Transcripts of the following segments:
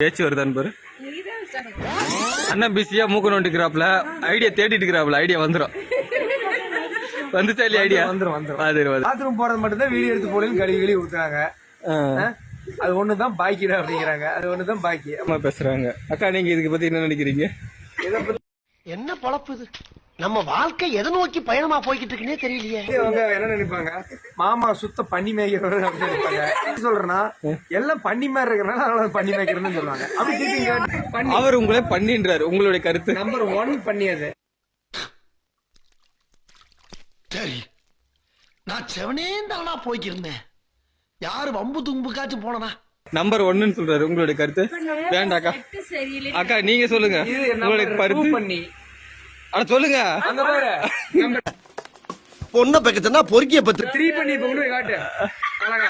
பேச்சு வருதான்னு பாரு அண்ணன் பிஸியா மூக்க நோண்டிக்கிறாப்ல. ஐடியா தேடிட்டு இருக்கிறாப்ல ஐடியா வந்துரும் வந்துச்சா இல்லையா ஐடியா வந்துரும் வந்துரும். அது பாத்ரூம் போறது மட்டும் தான் வீடியோ எடுத்து போடுன்னு கழுவி கழுவி ஊத்துறாங்க. அது ஒண்ணுதான் பாக்கிடா அப்படிங்கிறாங்க. அது ஒண்ணுதான் பாக்கி. அம்மா பேசுறாங்க. அக்கா நீங்க இதுக்கு பத்தி என்ன நினைக்கிறீங்க? இதை பத்தி என்ன பொழப்பு இது? நம்ம வாழ்க்கை எதை நோக்கி பயணமா போய்கிட்டு இருக்குன்னே தெரியலையே அவங்க என்ன நினைப்பாங்க? மாமா சுத்த பண்ணி மேய்க்கிறவர் அப்படின்னு நினைப்பாங்க. எப்படி சொல்றேன்னா எல்லாம் பண்ணி மாதிரி இருக்கிறனால அதனால பண்ணி மேய்க்கிறேன்னு சொல்லுவாங்க. அப்படி அவர் உங்களே பண்ணின்றாரு உங்களுடைய கருத்து. நம்பர் ஒன் பண்ணியது சரி. நான் செவனே தானா போய்க்கிருந்தேன். யாரு வம்பு தும்புக்காச்சும் போனனா நம்பர் ஒன்னுன்னு சொல்றாரு உங்களுடைய கருத்து. வேண்டாக்கா. அக்கா நீங்க சொல்லுங்க. இது உங்களுடைய நம்பர் கருத்து. prove பண்ணி அட சொல்லுங்க. அங்க பாரு. பொண்ணை பக்கத்துனா பொறுக்கிய பத்து. த்ரீ பண்ணி இப்ப கொண்டு போய் காட்டு. அழகா.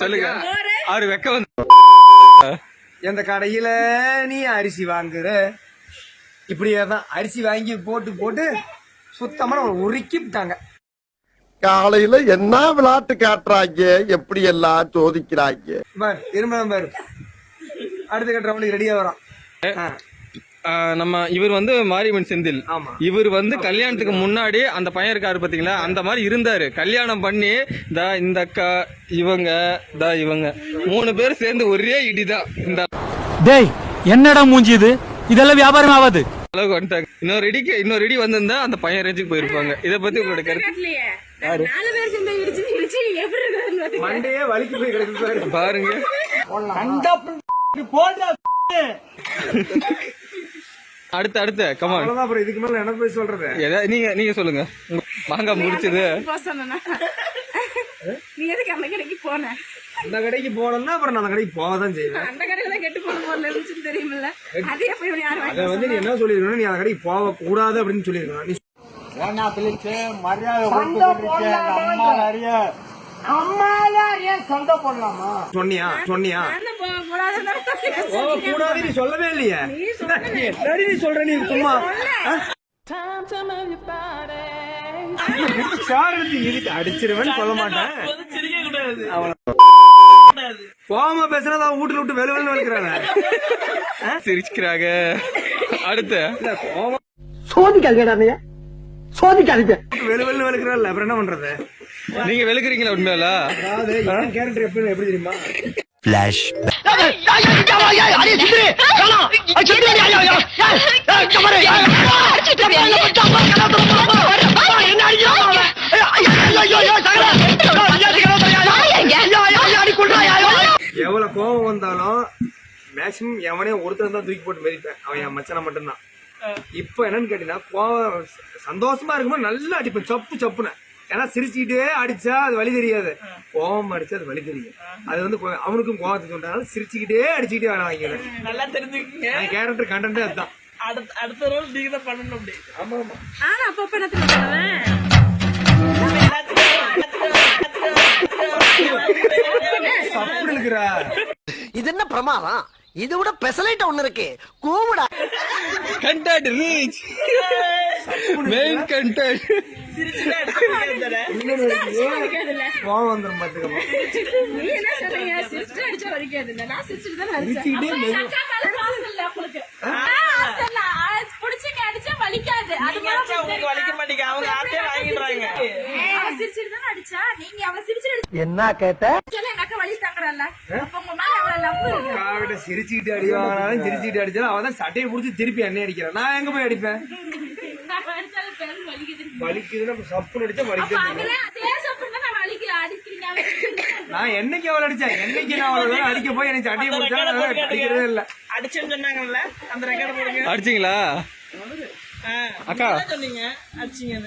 சொல்லுங்க. அவரு வெக்க வந்து எந்த கடையில நீ அரிசி வாங்குற? இப்படியே தான் அரிசி வாங்கி போட்டு போட்டு சுத்தமா நம்மளை உருக்கிவிட்டாங்க. காலையில என்ன விளையாட்டு காட்டுறாங்க? எப்படி எல்லாம் சோதிக்கிறாங்க? பாரு திரும்ப பாரு. அடுத்த கட்ட ரவுண்டுக்கு ரெடியா வரோம். நம்ம இவர் வந்து மாரியம்மன் செந்தில். ஆமா. இவர் வந்து கல்யாணத்துக்கு முன்னாடி அந்த பையன் இருக்காரு பாத்தீங்களா? அந்த மாதிரி இருந்தாரு. கல்யாணம் பண்ணி தா இந்த அக்கா இவங்க தா இவங்க. மூணு பேர் சேர்ந்து ஒரே இடிதான். இந்த டேய் என்னடா மூஞ்சி இது? இதெல்லாம் வியாபாரம் ஆகாது. அளவுக்கு வந்துட்டாங்க. இன்னொரு இடிக்கு இன்னொரு இடி வந்திருந்தா அந்த பையன் ரேஞ்சுக்கு போயிருப்பாங்க. இதை பத்தி உங்களோட கருத்து? பாருங்க. அடுத்து அடுத்து கமான் அவ்வளவுதான் அப்புறம் இதுக்கு மேல என்ன போய் சொல்றது? ஏதாவது நீங்க நீங்க சொல்லுங்க. உங்க மாங்காய் முடிச்சது? நீ எதுக்கு அந்த கடைக்கு போன? அந்த கடைக்கு போனோம்னா அப்புறம் நான் அந்த கடைக்கு போக தான் செய்வேன். அந்த கடையில கெட்டு போன போல இருந்துச்சுன்னு தெரியுமில்ல? அதே போய் யாரும் அதை வந்து நீ என்ன சொல்லிருக்கணும் நீ அந்த கடைக்கு போக கூடாது அப்படின்னு சொல்லிருக்கணும் நீ சொன்னியா? சொன்னியா? போக கூடாது நீ சொல்லவே இல்லையே. நீ என்னடி நீ சொல்ற நீ சும்மா? சார் அடிச்சிருவேன்னு சொல்ல மாட்டேன். போகாம பேசுனா அவன் வீட்டுல விட்டு வெளு வெளு வளர்க்கிறாங்க சிரிச்சுக்கிறாங்க. அடுத்து. கோவம் சோதிக்காதீங்க வெளு வெளு வளர்க்கிறாள் அப்புறம் என்ன பண்றது? நீங்க வெளுக்குறீங்களா உண்மையில? அதாவது என் கேரக்டர் எப்படி எப்படி தெரியுமா? எவ்வளவு கோவம் வந்தாலும் மேக்சிமம் எவனே ஒருத்தர் தான் தூக்கி போட்டு மெதிப்பேன். அவன் என் மச்சனை மட்டும்தான். இப்போ என்னன்னு கேட்டீங்கன்னா கோவம் சந்தோஷமா இருக்கும்போது நல்லா அடிப்பேன். சப்பு சப்புன்னு. ஏன்னா சிரிச்சுக்கிட்டே அடிச்சா அது வலி தெரியாது. கோவம் அடிச்சா அது வலி தெரியும் அது வந்து அவனுக்கும் கோவத்தை சொல்றதுனால சிரிச்சுக்கிட்டே அடிச்சுக்கிட்டே வேலை வாங்கிக்கிறேன் நல்லா தெரிஞ்சுக்கங்க கேரக்டர் கண்டென்ட் அதுதான். அடுத்த அடுத்த ரோல் நீங்க தான் பண்ணணும் அப்படி. ஆமா ஆமா. ஆனா அப்பப்ப என்ன தெரியுமா பண்ணுவேன்? அப்படி இருக்கிறா இது என்ன பிரமாதம்? இது விட பெசலைட் ஒண்ணு இருக்கு. கூவுடா. கண்டென்ட் ரீச் மெயின் கண்டென்ட் என்ன கேட்ட வலி தாங்குறாள்ல. அப்ப உங்க மேல எவ்வளவு love இருக்கு? சிரிச்சுக்கிட்டு அடி வாங்கினாலும் சிரிச்சுக்கிட்டு அடிச்சாலும் அவன் தான் சட்டையை பிடிச்சி திருப்பி எண்ணெய் அடிக்கிறான். நான் எங்க போய் அடிப்பேன். வலிக்குதுன்னா சப்புன்னு அடிச்சா வலிக்குது நான் என்னைக்கு அவளை அடிச்சேன்? என்னைக்கு நான் அவளை அடிக்க போய் எனக்கு சட்டையை பிடிச்சா அடிக்கிறதே இல்ல. அடிச்சுன்னு சொன்னாங்கல்ல? அந்த ரெக்கார்டு போடுங்க. அடிச்சிங்களா? அக்கா. சொன்னீங்க? அடிச்சீங்கன்னு.